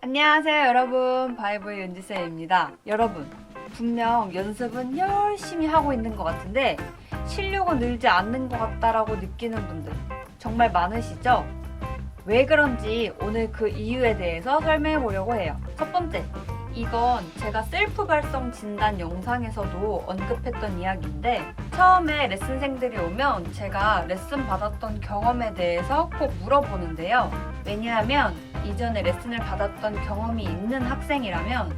안녕하세요 여러분 바이브의 윤지쌤입니다 여러분 분명 연습은 열심히 하고 있는 것 같은데 실력은 늘지 않는 것 같다라고 느끼는 분들 정말 많으시죠? 왜 그런지 오늘 그 이유에 대해서 설명해 보려고 해요 첫 번째 이건 제가 셀프 발성 진단 영상에서도 언급했던 이야기인데 처음에 레슨생들이 오면 제가 레슨 받았던 경험에 대해서 꼭 물어보는데요. 왜냐하면 이전에 레슨을 받았던 경험이 있는 학생이라면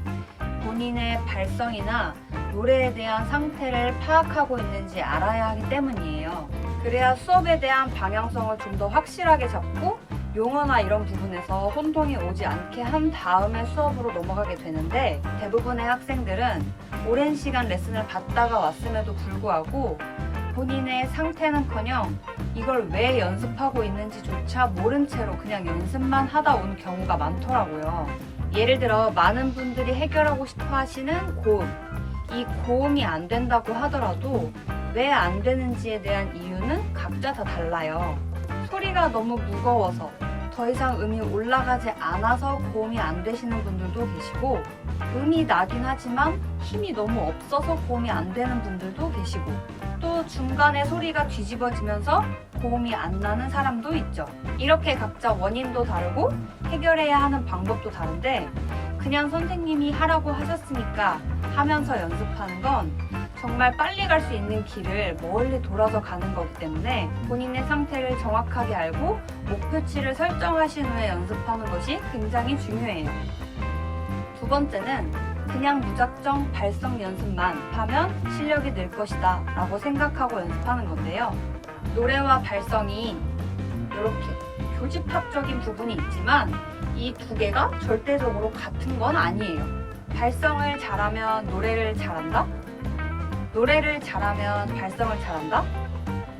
본인의 발성이나 노래에 대한 상태를 파악하고 있는지 알아야 하기 때문이에요. 그래야 수업에 대한 방향성을 좀 더 확실하게 잡고 용어나 이런 부분에서 혼동이 오지 않게 한 다음에 수업으로 넘어가게 되는데 대부분의 학생들은 오랜 시간 레슨을 받다가 왔음에도 불구하고 본인의 상태는커녕 이걸 왜 연습하고 있는지조차 모른 채로 그냥 연습만 하다 온 경우가 많더라고요. 예를 들어 많은 분들이 해결하고 싶어 하시는 고음. 이 고음이 안 된다고 하더라도 왜 안 되는지에 대한 이유는 각자 다 달라요. 소리가 너무 무거워서 더 이상 음이 올라가지 않아서 고음이 안 되시는 분들도 계시고 음이 나긴 하지만 힘이 너무 없어서 고음이 안 되는 분들도 계시고 또 중간에 소리가 뒤집어지면서 고음이 안 나는 사람도 있죠. 이렇게 각자 원인도 다르고 해결해야 하는 방법도 다른데 그냥 선생님이 하라고 하셨으니까 하면서 연습하는 건 정말 빨리 갈 수 있는 길을 멀리 돌아서 가는 거기 때문에 본인의 상태를 정확하게 알고 목표치를 설정하신 후에 연습하는 것이 굉장히 중요해요. 두 번째는 그냥 무작정 발성 연습만 하면 실력이 늘 것이다 라고 생각하고 연습하는 건데요. 노래와 발성이 이렇게 교집합적인 부분이 있지만 이 두 개가 절대적으로 같은 건 아니에요. 발성을 잘하면 노래를 잘한다? 노래를 잘하면 발성을 잘한다?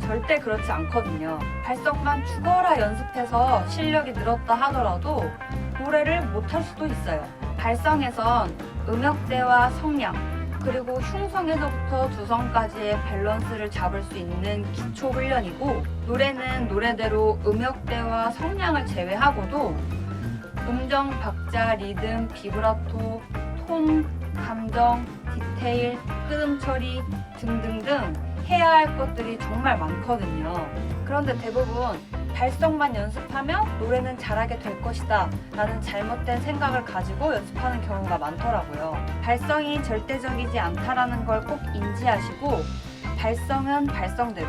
절대 그렇지 않거든요. 발성만 죽어라 연습해서 실력이 늘었다 하더라도 노래를 못할 수도 있어요. 발성에선 음역대와 성량, 그리고 흉성에서부터 두성까지의 밸런스를 잡을 수 있는 기초 훈련이고 노래는 노래대로 음역대와 성량을 제외하고도 음정, 박자, 리듬, 비브라토, 톤, 감정, 디테일, 끄음 처리 등등등 해야 할 것들이 정말 많거든요. 그런데 대부분 발성만 연습하면 노래는 잘하게 될 것이다 라는 잘못된 생각을 가지고 연습하는 경우가 많더라고요. 발성이 절대적이지 않다라는 걸 꼭 인지하시고 발성은 발성대로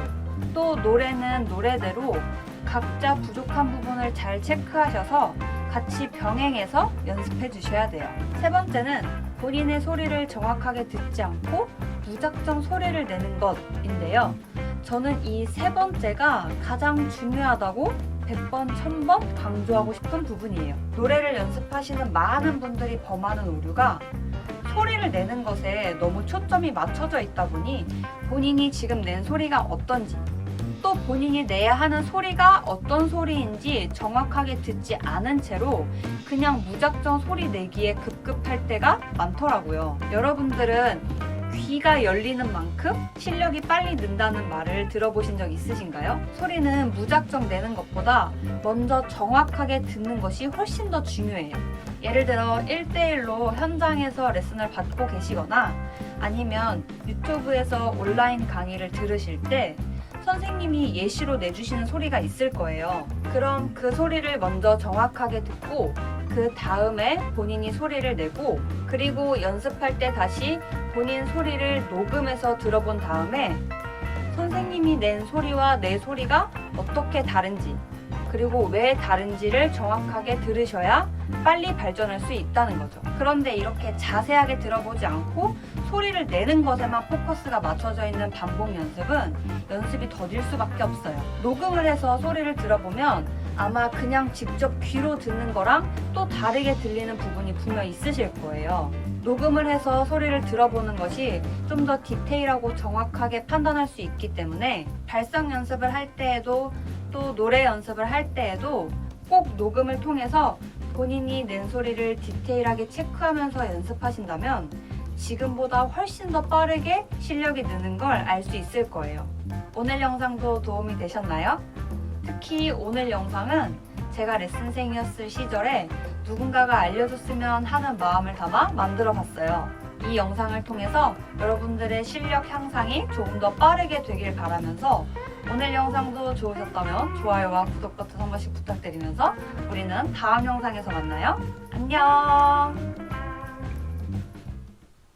또 노래는 노래대로 각자 부족한 부분을 잘 체크하셔서 같이 병행해서 연습해 주셔야 돼요. 세 번째는 본인의 소리를 정확하게 듣지 않고 무작정 소리를 내는 것인데요. 저는 이 세 번째가 가장 중요하다고 100번, 1000번 강조하고 싶은 부분이에요. 노래를 연습하시는 많은 분들이 범하는 오류가 소리를 내는 것에 너무 초점이 맞춰져 있다 보니 본인이 지금 낸 소리가 어떤지 또 본인이 내야 하는 소리가 어떤 소리인지 정확하게 듣지 않은 채로 그냥 무작정 소리 내기에 급급할 때가 많더라고요. 여러분들은 귀가 열리는 만큼 실력이 빨리 는다는 말을 들어보신 적 있으신가요? 소리는 무작정 내는 것보다 먼저 정확하게 듣는 것이 훨씬 더 중요해요. 예를 들어 1대1로 현장에서 레슨을 받고 계시거나 아니면 유튜브에서 온라인 강의를 들으실 때 선생님이 예시로 내주시는 소리가 있을 거예요. 그럼 그 소리를 먼저 정확하게 듣고 그 다음에 본인이 소리를 내고 그리고 연습할 때 다시 본인 소리를 녹음해서 들어본 다음에 선생님이 낸 소리와 내 소리가 어떻게 다른지 그리고 왜 다른지를 정확하게 들으셔야 빨리 발전할 수 있다는 거죠. 그런데 이렇게 자세하게 들어보지 않고 소리를 내는 것에만 포커스가 맞춰져 있는 반복 연습은 연습이 더딜 수밖에 없어요. 녹음을 해서 소리를 들어보면 아마 그냥 직접 귀로 듣는 거랑 또 다르게 들리는 부분이 분명 있으실 거예요. 녹음을 해서 소리를 들어보는 것이 좀 더 디테일하고 정확하게 판단할 수 있기 때문에 발성 연습을 할 때에도 또 노래 연습을 할 때에도 꼭 녹음을 통해서 본인이 낸 소리를 디테일하게 체크하면서 연습하신다면 지금보다 훨씬 더 빠르게 실력이 느는 걸 알 수 있을 거예요. 오늘 영상도 도움이 되셨나요? 특히 오늘 영상은 제가 레슨생이었을 시절에 누군가가 알려줬으면 하는 마음을 담아 만들어 봤어요. 이 영상을 통해서 여러분들의 실력 향상이 조금 더 빠르게 되길 바라면서 오늘 영상도 좋으셨다면 좋아요와 구독 버튼 한 번씩 부탁드리면서 우리는 다음 영상에서 만나요. 안녕!